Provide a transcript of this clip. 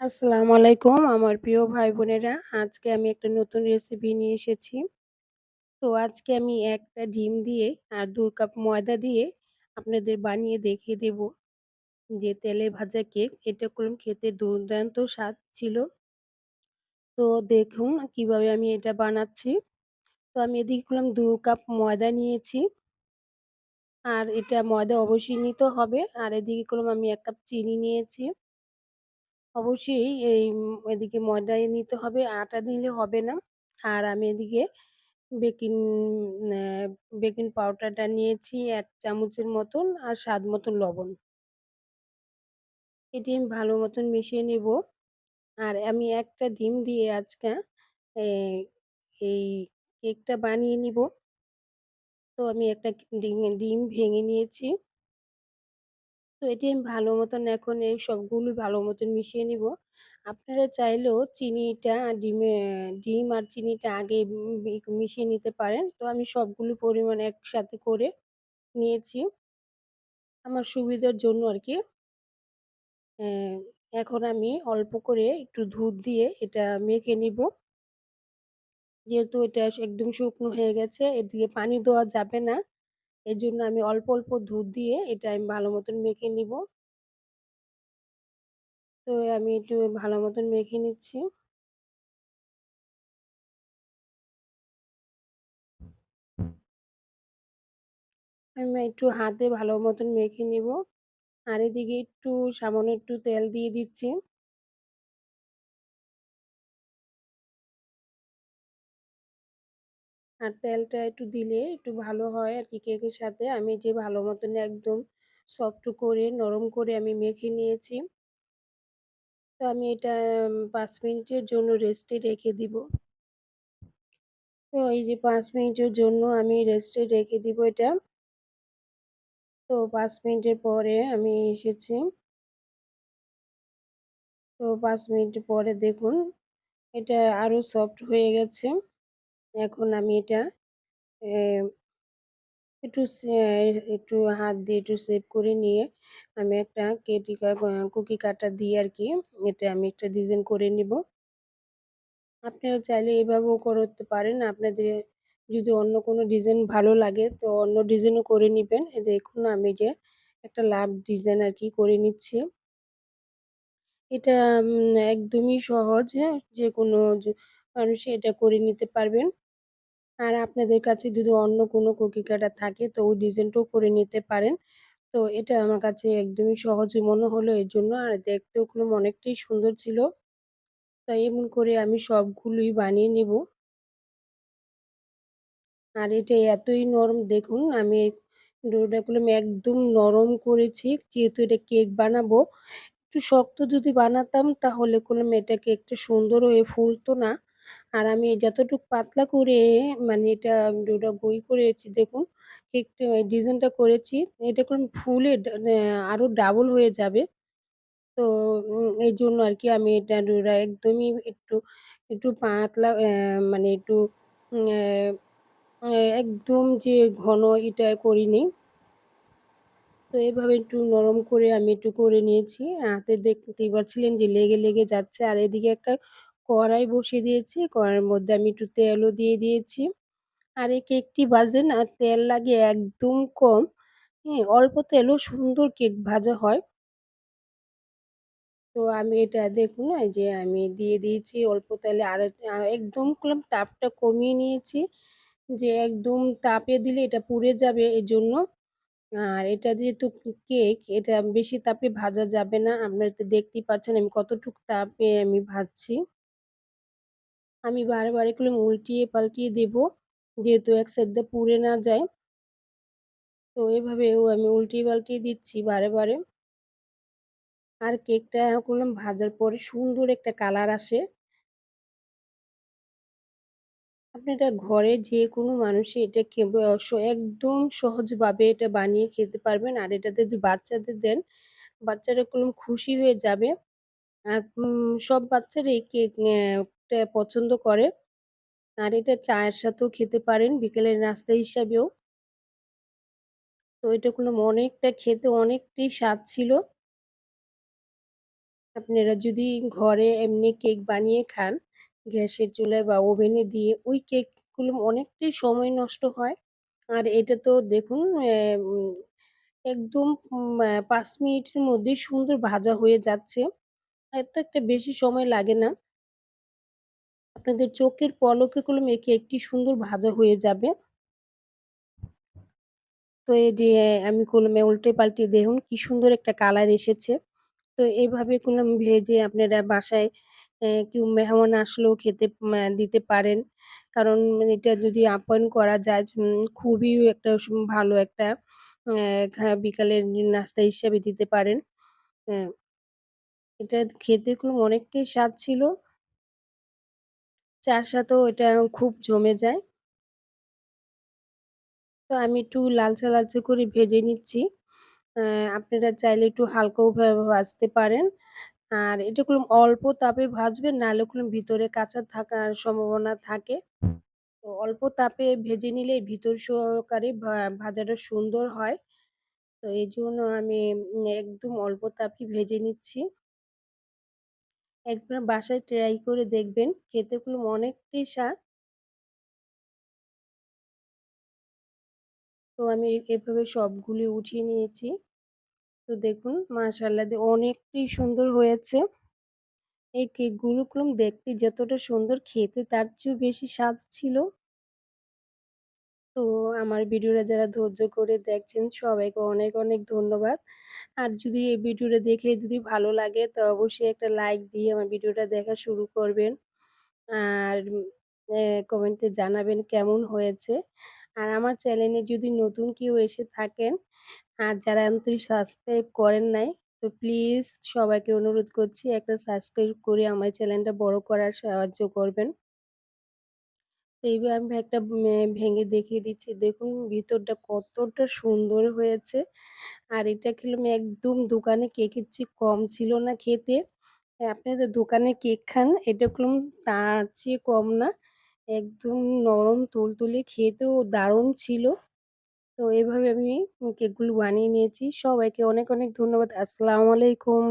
আসসালামু আলাইকুম আমার প্রিয় ভাই বোনেরা আজকে আমি একটা নতুন রেসিপি নিয়ে এসেছি। তো আজকে আমি একটা ডিম দিয়ে আর দু কাপ ময়দা দিয়ে আপনাদের বানিয়ে দেখিয়ে দেব যে তেলে ভাজা কেক এটা করলাম খেতে দুর্দান্ত স্বাদ ছিল। তো দেখুন কীভাবে আমি এটা বানাচ্ছি। তো আমি এদিকে করলাম দু কাপ ময়দা নিয়েছি। আর এটা ময়দা অবশ্যই নিতে হবে। আর এদিকে করলাম আমি এক কাপ চিনি নিয়েছি। অবশ্যই এই এদিকে ময়দাই নিতে হবে, আটা নিলে হবে না। আর আমি এদিকে বেকিং বেকিং পাউডারটা নিয়েছি এক চামচের মতন আর স্বাদ মতন লবণ। এটি আমি ভালো মতন মিশিয়ে নেব। আর আমি একটা ডিম দিয়ে আজকে এই কেকটা বানিয়ে নিব। তো আমি একটা ডিম ডিম ভেঙে নিয়েছি। তো এটি আমি ভালো মতন এখন এই সবগুলো ভালো মতন মিশিয়ে নিব। আপনারা চাইলেও চিনিটা, ডিমে, ডিম আর চিনিটা আগে মিশিয়ে নিতে পারেন। তো আমি সবগুলো পরিমাণ একসাথে করে নিয়েছি। আমার সুবিধার জন্য আর কি। এখন আমি অল্প করে একটু দুধ দিয়ে এটা মেখে নিব। যেহেতু এটা একদম শুকনো হয়ে গেছে, এদিকে পানি দেওয়া যাবে না। এর জন্য আমি অল্প অল্প দুধ দিয়ে এটা আমি ভালো মতন মেখে নিব। তো আমি একটু ভালো মতন মেখে নিচ্ছি। আমি একটু হাতে ভালো মতন মেখে নিব। আর এদিকে একটু সামান্য একটু তেল দিয়ে দিচ্ছি। আর তেলটা একটু দিলে একটু ভালো হয় আর কি কেকের সাথে। আমি যে ভালো মতন একদম সফট করে, নরম করে আমি মেখে নিয়েছি। তো আমি এটা পাঁচ মিনিটের জন্য রেস্টে রেখে দিব। তো এই যে পাঁচ মিনিটের জন্য আমি রেস্টে রেখে দিব এটা। তো পাঁচ মিনিটের পরে আমি এসেছি। তো পাঁচ মিনিট পরে দেখুন, এটা আরও সফট হয়ে গেছে। এখন আমি এটা একটু একটু হাত দিয়ে একটু সেভ করে নিয়ে আমি একটা কেটিকা কুকি কাটা দিয়ে আর কি এটা আমি একটা ডিজাইন করে নিব। আপনারা চাইলে এভাবেও করতে পারেন। আপনাদের যদি অন্য কোনো ডিজাইন ভালো লাগে তো অন্য ডিজাইনও করে নেবেন। দেখুন আমি যে একটা লাভ ডিজাইন আর কি করে নিচ্ছি। এটা একদমই সহজ হ্যাঁ? যে কোনো মানুষই এটা করে নিতে পারবেন। আর আপনাদের কাছে যদি অন্য কোনো কুকি কাটার থাকে, তো ওই ডিজাইনটাও করে নিতে পারেন। তো এটা আমার কাছে একদমই সহজ মনে হলো এর জন্য। আর দেখতেও খুব অনেকটাই সুন্দর ছিল। তো এমন করে আমি সবগুলোই বানিয়ে নেব। আর এটা এতই নরম, দেখুন আমি ডোটাগুলো একদম নরম করেছি। যেহেতু এটা কেক বানাবো, একটু শক্ত যদি বানাতাম, তাহলে কোনো এটাকে একটু সুন্দর হয়ে ফুলতো না। আর আমি যতটুকু পাতলা করে মানে এটা ডোটা বই করেছি, দেখুন কেকটা ডিজাইনটা করেছি, এটা কোনো ফুলে আরও ডাবল হয়ে যাবে। তো এই জন্য আর কি আমি এটা ডোরা একদমই একটু একটু পাতলা মানে একটু একদম যে ঘন এটা করিনি। তো এভাবে একটু নরম করে আমি একটু করে নিয়েছি, হাতে দেখতেই পাচ্ছিলেন যে লেগে লেগে যাচ্ছে, আর এদিকে একটা কড়াই বসিয়ে দিয়েছি। কড়াইয়ের মধ্যে আমি একটু তেলও দিয়ে দিয়েছি। আর এই কেকটি ভাজেন আর তেল লাগে একদম কম। হ্যাঁ অল্প তেলও সুন্দর কেক ভাজা হয়। তো আমি এটা দেখুন যে আমি দিয়ে দিয়েছি অল্প তেলে আর একদম করলাম তাপটা কমিয়ে নিয়েছি। যে একদম তাপে দিলে এটা পুড়ে যাবে এই জন্য আর এটা যেহেতু কেক, এটা বেশি তাপে ভাজা যাবে না। আপনারা তো দেখতেই পাচ্ছেন আমি কতটুকু তাপে আমি ভাজছি। আমি বারে বারে করে উল্টিয়ে পাল্টিয়ে দেব, যেহেতু এক সাইড দিয়ে পুড়ে না যায়। তো এভাবেও আমি উল্টিয়ে পাল্টিয়ে দিচ্ছি বারে বারে। আর কেকটা করলাম, ভাজার পরে সুন্দর একটা কালার আসে। আপনি এটা ঘরে যে কোনো মানুষই এটা একদম সহজভাবে এটা বানিয়ে খেতে পারবেন। আর এটাতে যদি বাচ্চাদের দেন, বাচ্চারা কোনো খুশি হয়ে যাবে। আর সব বাচ্চারাই কেক পছন্দ করে আর এটা চায়ের সাথেও খেতে পারেন বিকেলের নাস্তা হিসাবেও তো এটা কোনো অনেকটা খেতে অনেকটাই স্বাদ ছিল আপনারা যদি ঘরে এমনি কেক বানিয়ে খান, গ্যাসের চুলায় বা ওভেনে দিয়ে ওই কেকগুলো অনেকটাই সময় নষ্ট হয়। আর এটা তো দেখুন একদম ৫ মিনিটের মধ্যে সুন্দর ভাজা হয়ে যাচ্ছে। এত একটা বেশি সময় লাগে না। আপনাদের চোখের পলকে কলম একে একটি সুন্দর ভাজা হয়ে যাবে। তো এই যে, আমি কলমে উল্টে পাল্টে দেখুন কি সুন্দর একটা কালার এসেছে। তো এভাবে করলাম ভেজে আপনারা বাসায় কেউ মেহমান আসলেও খেতে দিতে পারেন। কারণ এটা যদি আপ্যায়ন করা যায় খুবই একটা ভালো একটা বিকালের নাস্তা হিসাবে দিতে পারেন। এটা খেতে খুব অনেকটাই স্বাদ ছিল। চা'র সাথেও এটা খুব জমে যায়। তো আমি একটু লালচে, লালচে করে ভেজে নিচ্ছি। আপনারা চাইলে একটু হালকাও ভা ভাজতে পারেন। আর এটা করলাম অল্প তাপে ভাজবেন নাহলে করলাম ভিতরে কাঁচা থাকার সম্ভাবনা থাকে। তো অল্প তাপে ভেজে নিলে ভিতর সহকারে ভাজাটা সুন্দর হয়। তো এই জন্য আমি একদম অল্প তাপে ভেজে নিচ্ছি। একবার বাসায় ট্রাই করে দেখবেন। খেতে করলাম অনেকটাই স্বাদ। তো আমি এভাবে সবগুলি উঠিয়ে নিয়েছি। তো দেখুন মাশাআল্লাহ দে অনেকটাই সুন্দর হয়েছে। এই কেকগুলো করলাম দেখতে যতটা সুন্দর খেতে তার চেয়েও বেশি স্বাদ ছিল। তো আমার ভিডিওটা যারা ধৈর্য করে দেখছেন সবাইকে অনেক, অনেক ধন্যবাদ। আর যদি এই ভিডিওটা দেখে যদি ভালো লাগে, তো অবশ্যই একটা লাইক দিয়ে আমার ভিডিওটা দেখা শুরু করবেন। আর কমেন্টে জানাবেন কেমন হয়েছে। আর আমার চ্যানেলে যদি নতুন কেউ এসে থাকেন, আর যারা এখনও সাবস্ক্রাইব করেন নাই, তো প্লিজ সবাইকে অনুরোধ করছি একটা সাবস্ক্রাইব করে আমার চ্যানেলটা বড় করার সাহায্য করবেন। এইবার আমি একটা ভেঙে দেখিয়ে দিচ্ছি। দেখুন ভিতরটা কতটা সুন্দর হয়েছে। আর এটা খেলাম একদম দোকানে কেকের চেয়ে কম ছিল না খেতে। অ্যা আপনারা দোকানে কেক খান এটা করলাম তার চেয়ে কম না। একদম নরম তুলতুলে খেতেও দারুণ ছিল। তো এভাবে আমি কেকগুলো বানিয়ে নিয়েছি। সবাইকে অনেক, অনেক ধন্যবাদ। আসসালামু আলাইকুম।